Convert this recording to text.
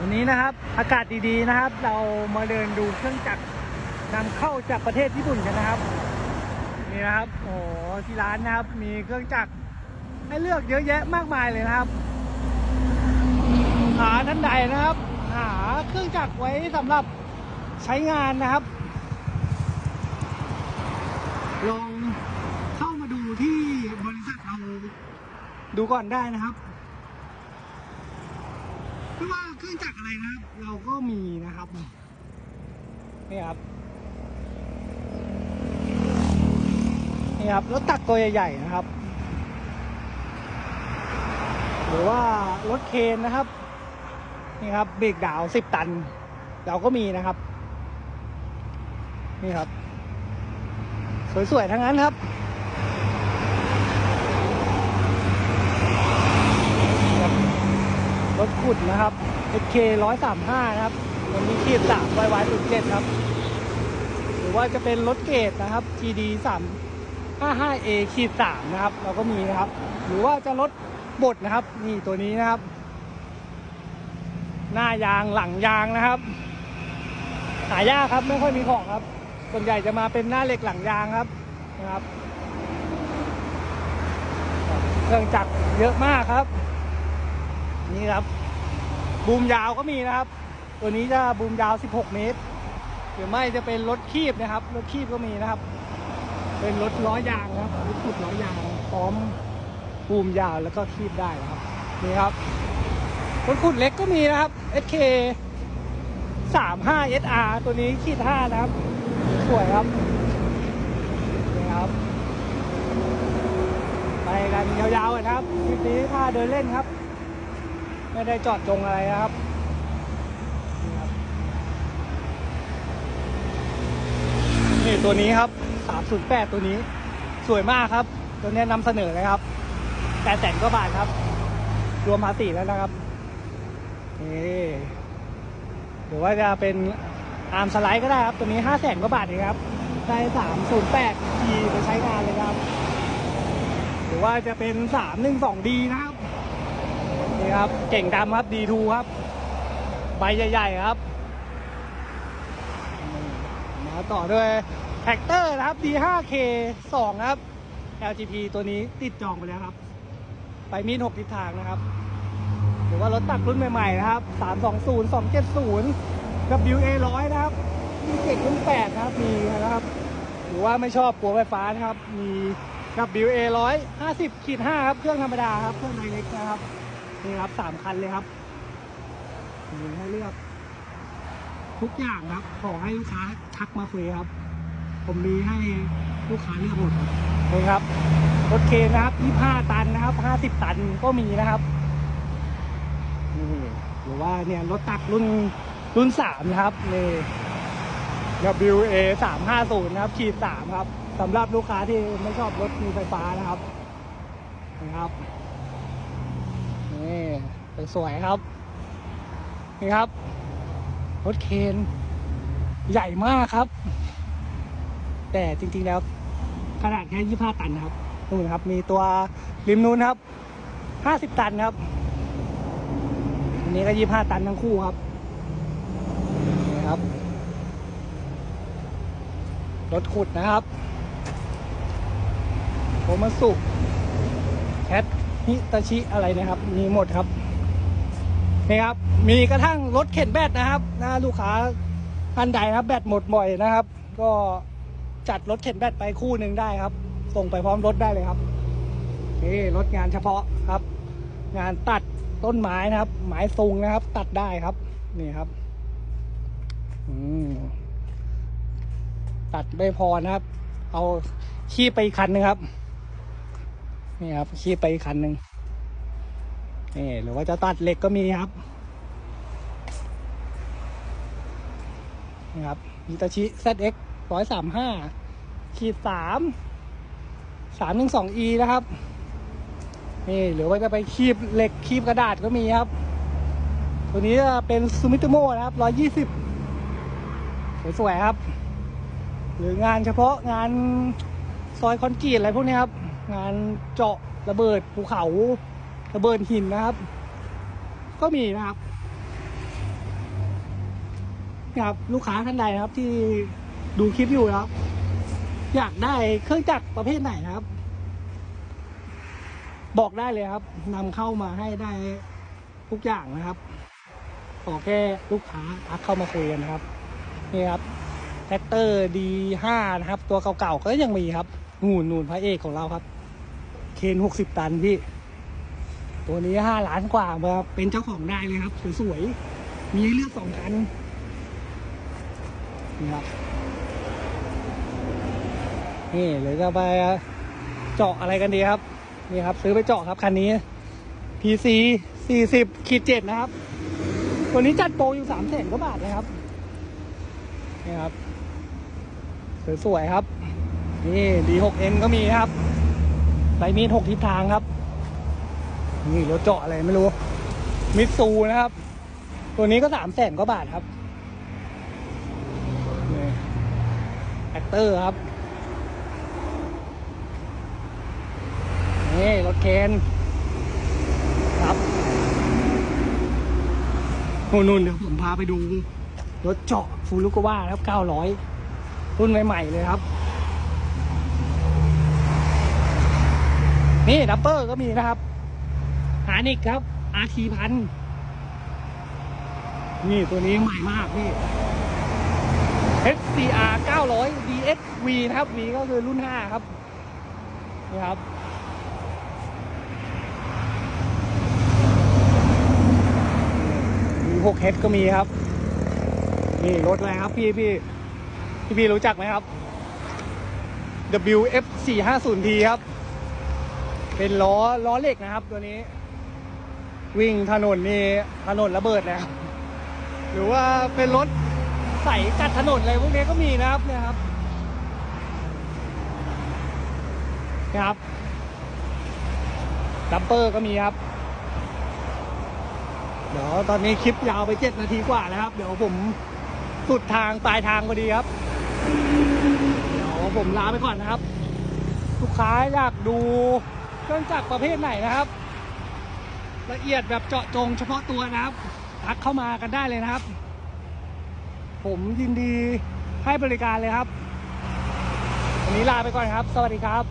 วันนี้นะครับอากาศดีๆนะครับ เรามาเดินดูเครื่องจักรนำเข้าจากประเทศญี่ปุ่นกันนะครับนี่นะครับโอ้ที่ร้านนะครับ มีเครื่องจักรให้เลือกเยอะแยะมากมายเลยนะครับ หาท่านใดนะครับ หาเครื่องจักรไว้สำหรับใช้งานนะครับ ลองเข้ามาดูที่บริษัทเราดูก่อนได้นะครับ ไม่ว่าเครื่องจักรอะไรนะครับ เราก็มีนะครับนี่ครับนี่ครับรถตักตัวใหญ่ๆนะครับ หรือว่ารถเคนนะครับนี่ครับเบรกดาวสิบตัน เราก็มีนะครับ นี่ครับ สวยๆทั้งนั้นครับ รถขุดนะครับ SK 135 นะครับมันมีขีด3 YY 07ครับ หรือว่าจะเป็นรถเกตนะครับ GD 3 55A ขีด3นะครับ เราก็มีนะครับ หรือว่าจะรถบดนะครับ นี่ตัวนี้นะครับ หน้ายางหลังยางนะครับหายากครับ ไม่ค่อยมีของครับ ส่วนใหญ่จะมาเป็นหน้าเหล็กหลังยางครับนะครับเครื่องจักรเยอะมากครับ นี่ครับ บูมยาวก็มีนะครับ ตัวนี้จะบูมยาว 16 เมตร หรือไม่จะเป็นรถคีบนะครับ รถคีบก็มีนะครับ เป็นรถล้อยางนะครับรถขุดล้อยางพร้อมบูมยาวแล้วก็คีบได้นะครับ นี่ครับ รถขุดเล็กก็มีนะครับ SK 35 SR ตัวนี้ขีด5นะครับ สวยครับนี่ครับไปกันยาวๆนะครับคลิปนี้ถ้าเดินเล่นครับ ไม่ได้จอดจงอะไรนะครับนี่ครับนี่ตัวนี้ครับ 308 ตัวนี้ สวยมากครับ ตัวนี้นำเสนอเลยครับแปดแสนกว่าบาทครับ รวมภาษีแล้วนะครับนี่หรือว่าจะเป็นอาร์มสไลด์ก็ได้ครับ ตัวนี้ห้าแสนกว่าบาทเองครับ ได้สามศูนย์แปดทีไปใช้งานเลยครับ หรือว่าจะเป็นสามหนึ่งสองดีนะครับ นี่ครับ เก่งดำครับดีทูครับ ใบใหญ่ ๆ ครับ มาต่อด้วยแท็กเตอร์นะครับ D5K 2 ครับ LGP ตัวนี้ติดจองไปแล้วครับ ไปมีดหกทิศทางนะครับ หรือว่ารถตักรุ่นใหม่ ๆ นะครับ 320 270 WA 100 นะครับมีเก่งรุ่น8นะครับ มีนะครับ หรือว่าไม่ชอบกลัวไฟฟ้านะครับ มี WA 150ขีด5ครับ เครื่องธรรมดาครับ เครื่องไดเล็กนะครับ นี่ครับสามคันเลยครับมีให้เลือก ทุกอย่างครับ ขอให้ลูกค้าทักมาคุยครับ ผมมีให้ลูกค้าเลือกหมดครับนี่ครับรถเคนนะครับ25ตันนะครับ50ตันก็มีนะครับนี่หรือว่าเนี่ยรถตักรุ่นรุ่นสามนะครับนี่ WA สามห้าศูนย์นะครับขีดสามครับสำหรับลูกค้าที่ไม่ชอบรถมีไฟฟ้านะครับนะครับ นี่สวยครับ นี่ครับ รถเคนใหญ่มากครับ แต่จริงๆแล้วขนาดแค่ยี่ห้าตันครับนู่นครับ มีตัวริมนู้นครับห้าสิบตันครับ อันนี้ก็ยี่ห้าตันทั้งคู่ครับนี่ครับ รถขุดนะครับโทมัสุแคท ฮิตาชิอะไรนะครับ มีหมดครับนี่ครับ มีกระทั่งรถเข็นแบตนะครับนะลูกค้าท่านใดครับแบตหมดบ่อยนะครับ ก็จัดรถเข็นแบตไปคู่หนึ่งได้ครับ ส่งไปพร้อมรถได้เลยครับนี่รถงานเฉพาะครับ งานตัดต้นไม้นะครับ ไม้ซุงนะครับ ตัดได้ครับ นี่ครับตัดไม่พอนะครับ เอาขี้ไปอีกคันนึงครับ นี่ครับขี้ไปคันหนึ่งนี่หรือว่าจะตัดเหล็กก็มีครับนี่ครับมิตาชิ ZX ร้อยสามห้าขีดสามสามหนึ่งสอง E นะครับ นี่หรือว่าจะไปคีบเหล็กคีบกระดาษก็มีครับ ตัวนี้จะเป็นซูมิโตโมนะครับร้อยยี่สิบสวยๆครับ หรืองานเฉพาะงานซอยคอนกรีตอะไรพวกนี้ครับ งานเจาะระเบิดภูเขาระเบิดหินนะครับ ก็มีนะครับนะครับ ลูกค้าท่านใดนะครับที่ดูคลิปอยู่นะครับ อยากได้เครื่องจักรประเภทไหนนะครับ บอกได้เลยครับนำเข้ามาให้ได้ทุกอย่างนะครับขอแค่ลูกค้าทักเข้ามาคุยกันนะครับนี่ครับแท็กเตอร์ D5 นะครับ ตัวเก่าๆก็ยังมีครับ นูนนูนพระเอกของเราครับ เคนหกสิบตันพี่ ตัวนี้ห้าล้านกว่ามาเป็นเจ้าของได้เลยครับ สวยๆ มีให้เลือกสองคันนี่ครับนี่หรือจะไปเจาะอะไรกันดีครับ นี่ครับ ซื้อไปเจาะครับคันนี้ PC 40ขีดเจ็ดนะครับ ตัวนี้จัดโปรอยู่สามแสนกว่าบาทเลยครับนี่ครับ สวยๆครับ นี่ D6N ก็มีครับ ไบมีดหกทิศทางครับ นี่รถเจาะอะไรไม่รู้ มิตซูนะครับ ตัวนี้ก็สามแสนกว่าบาทครับนี่แอคเตอร์ครับ นี่ รถเคนครับนู่นๆเดี๋ยวผมพาไปดู รถเจาะฟูลุกว่านะครับ900รุ่นใหม่ ๆ เลยครับ นี่ดับเบิลก็มีนะครับหานิกครับ RT พันนี่ตัวนี้ใหม่มากพี่ HCR 900 DSV นะครับ V ก็คือรุ่น 5 ครับ นี่ครับ มี6 h ก็มีครับ นี่รถอะไรครับพี่พี่ พี่พี่รู้จักไหมครับ WF 4 5 0 T ครับ เป็นล้อล้อเหล็กนะครับ ตัวนี้ วิ่งถนนนี่ถนนระเบิดนะครับหรือว่าเป็นรถใส่กัดถนนอะไรพวกนี้ก็มีนะครับเนี่ยครับนะครับดัมเปอร์ก็มีครับ เดี๋ยวตอนนี้คลิปยาวไปเจ็ดนาทีกว่าแล้วครับ เดี๋ยวผมสุดทางปลายทางพอดีครับ เดี๋ยวผมลาไปก่อนนะครับ ลูกค้าอยากดู เครื่องจักรประเภทไหนนะครับ ละเอียดแบบเจาะจงเฉพาะตัวนะครับทักเข้ามากันได้เลยนะครับ ผมยินดีให้บริการเลยครับวันนี้ลาไปก่อนครับ สวัสดีครับ